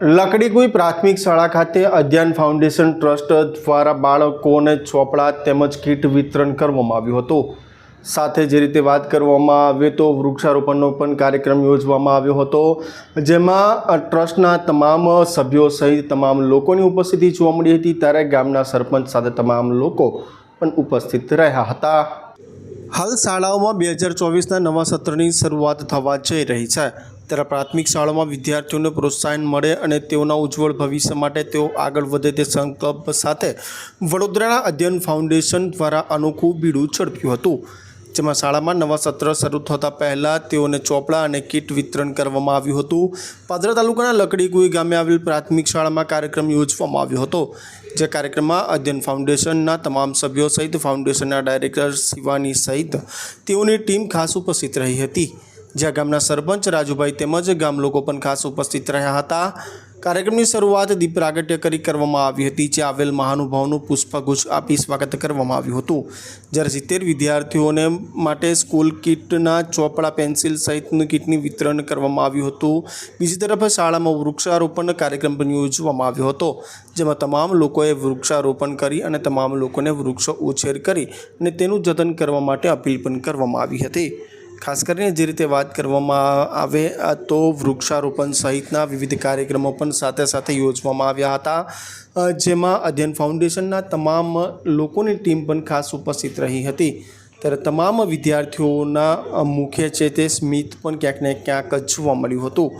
લકડીકુઈ પ્રાથમિક શાળા ખાતે અધ્યયન ફાઉન્ડેશન ટ્રસ્ટ દ્વારા બાળકોને ચોપડા તેમજ કીટ વિતરણ કરવામાં આવ્યું હતું. સાથે જે રીતે વાત કરવામાં આવે તો વૃક્ષારોપણનો પણ કાર્યક્રમ યોજવામાં આવ્યો હતો. જેમાં ટ્રસ્ટના તમામ સભ્યો સહિત તમામ લોકોની ઉપસ્થિતિ જોવા મળી હતી. ત્યારે ગામના સરપંચ સાથે તમામ લોકો પણ ઉપસ્થિત રહ્યા હતા. હાલ શાળાઓમાં બે હજાર ચોવીસના નવા સત્રની શરૂઆત થવા જઈ રહી છે. ત્યારે પ્રાથમિક શાળામાં વિદ્યાર્થીઓને પ્રોત્સાહન મળે અને તેઓના ઉજ્જવળ ભવિષ્ય માટે તેઓ આગળ વધે તે સંકલ્પ સાથે વડોદરાના અધ્યયન ફાઉન્ડેશન દ્વારા અનોખું બીડું ઝડપ્યું હતું. જેમાં શાળામાં નવા સત્ર શરૂ થતાં પહેલાં તેઓને ચોપડા અને કીટ વિતરણ કરવામાં આવ્યું હતું. પાદરા તાલુકાના લકડીગુઈ ગામે આવેલ પ્રાથમિક શાળામાં કાર્યક્રમ યોજવામાં આવ્યો હતો, જે કાર્યક્રમમાં અધ્યયન ફાઉન્ડેશનના તમામ સભ્યો સહિત ફાઉન્ડેશનના ડાયરેક્ટર શિવાની સહિત તેઓની ટીમ ખાસ ઉપસ્થિત રહી હતી. જ્યાં ગામના સરપંચ રાજુભાઈ તેમજ ગામ લોકો પણ ખાસ ઉપસ્થિત રહ્યા હતા. કાર્યક્રમની શરૂઆત દીપ પ્રાગટ્ય કરી કરવામાં આવી હતી, જે આવેલ મહાનુભાવનું પુષ્પગુચ્છ આપી સ્વાગત કરવામાં આવ્યું હતું. જ્યારે સિત્તેર વિદ્યાર્થીઓને માટે સ્કૂલ કિટના ચોપડા, પેન્સિલ સહિતનું કિટની વિતરણ કરવામાં આવ્યું હતું. બીજી તરફ શાળામાં વૃક્ષારોપણ કાર્યક્રમ પણ યોજવામાં આવ્યો હતો, જેમાં તમામ લોકોએ વૃક્ષારોપણ કરી અને તમામ લોકોને વૃક્ષો ઉછેર કરી અને તેનું જતન કરવા માટે અપીલ પણ કરવામાં આવી હતી. ખાસ કરીને જે રીતે વાત કરવામાં આવે તો વૃક્ષારોપણ સહિતના વિવિધ કાર્યક્રમો પણ સાથે સાથે યોજવામાં આવ્યા હતા. જેમાં અધ્યયન ફાઉન્ડેશનના તમામ લોકોની ટીમ પણ ખાસ ઉપસ્થિત રહી હતી. ત્યારે તમામ વિદ્યાર્થીઓના મુખ્ય છે તે સ્મિત પણ ક્યાંક ને ક્યાંક જોવા મળ્યું હતું.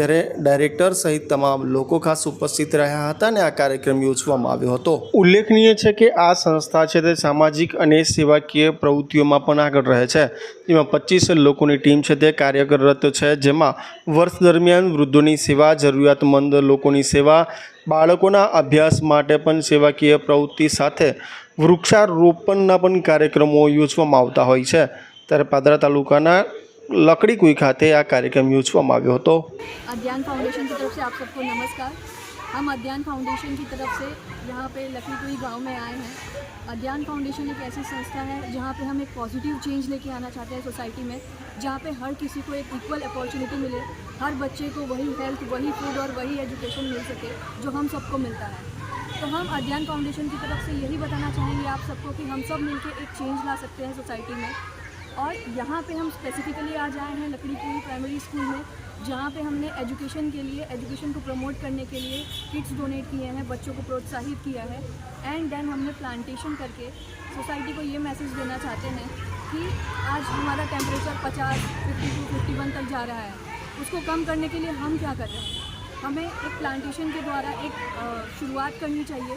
ત્યારે ડાયરેક્ટર સહિત તમામ લોકો ખાસ ઉપસ્થિત રહ્યા હતા અને આ કાર્યક્રમ યોજવામાં આવ્યો હતો. ઉલ્લેખનીય છે કે આ સંસ્થા છે તે સામાજિક અને સેવાકીય પ્રવૃત્તિઓમાં પણ આગળ રહે છે. જેમાં પચીસ લોકોની ટીમ છે તે કાર્યરત છે, જેમાં વર્ષ દરમિયાન વૃદ્ધોની સેવા, જરૂરિયાતમંદ લોકોની સેવા, બાળકોના અભ્યાસ માટે પણ સેવાકીય પ્રવૃત્તિ સાથે વૃક્ષારોપણના પણ કાર્યક્રમો યોજવામાં આવતા હોય છે. ત્યારે પાદરા તાલુકાના લકડીકુઈ ખાતે આ કાર્યક્રમ યોજવામાં આવ્યો હતો अध्ययन फाउंडेशन की तरफ से आप सबको नमस्कार हम अध्ययन फाउंडेशन की तरफ से यहाँ पे लखीपुरी गांव में आए हैं अध्ययन फाउंडेशन एक ऐसी संस्था है जहाँ पे हम एक पॉजिटिव चेंज लेके आना चाहते हैं सोसाइटी में जहाँ पे हर किसी को एक इक्वल अपॉर्चुनिटी मिले हर बच्चे को वही हेल्थ वही फूड और वही एजुकेशन मिल सके जो हम सबको मिलता है तो हम अध्ययन फाउंडेशन की तरफ से यही बताना चाहेंगे आप सबको कि हम सब मिलके एक चेंज ला सकते हैं सोसाइटी में और यहाँ पे हम स्पेसिफिकली आज आए हैं लकड़ी लकड़ीपुरी प्राइमरी स्कूल में जहाँ पे हमने एजुकेशन के लिए एजुकेशन को प्रमोट करने के लिए किट्स डोनेट किए हैं बच्चों को प्रोत्साहित किया है। एंड देन हमने प्लांटेशन करके सोसाइटी को ये मैसेज देना चाहते हैं कि आज हमारा टेम्परेचर 50, 52, 51 तक जा रहा है। उसको कम करने के लिए हम क्या कर रहे हैं? हमें एक प्लांटेशन के द्वारा एक शुरुआत करनी चाहिए।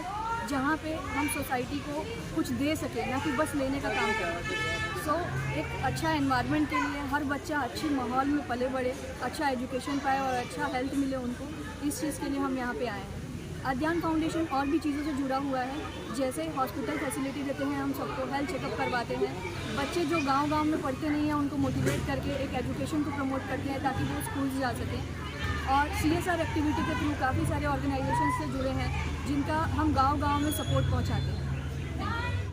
जहाँ पे हम सोसाइटी को कुछ दे सकें, ना कि बस लेने का काम करें सो एक अच्छा एनवायरनमेंट के लिए हर बच्चा अच्छी माहौल में पले बढ़े अच्छा एजुकेशन पाए और अच्छा हेल्थ मिले उनको, इस चीज़ के लिए हम यहाँ पे आए हैं। अध्ययन फाउंडेशन और भी चीज़ों से जुड़ा हुआ है, जैसे हॉस्पिटल फैसिलिटी देते हैं, हम सबको हेल्थ चेकअप करवाते हैं। बच्चे जो गाँव गाँव में पढ़ते नहीं हैं, उनको मोटिवेट करके, एक एजुकेशन को प्रमोट करते हैं, ताकि वो स्कूल जा सकें। और सी एस आर एक्टिविटी के थ्रू काफ़ी सारे ऑर्गेनाइजेशन से जुड़े हैं जिनका हम गांव गांव में सपोर्ट पहुंचाते हैं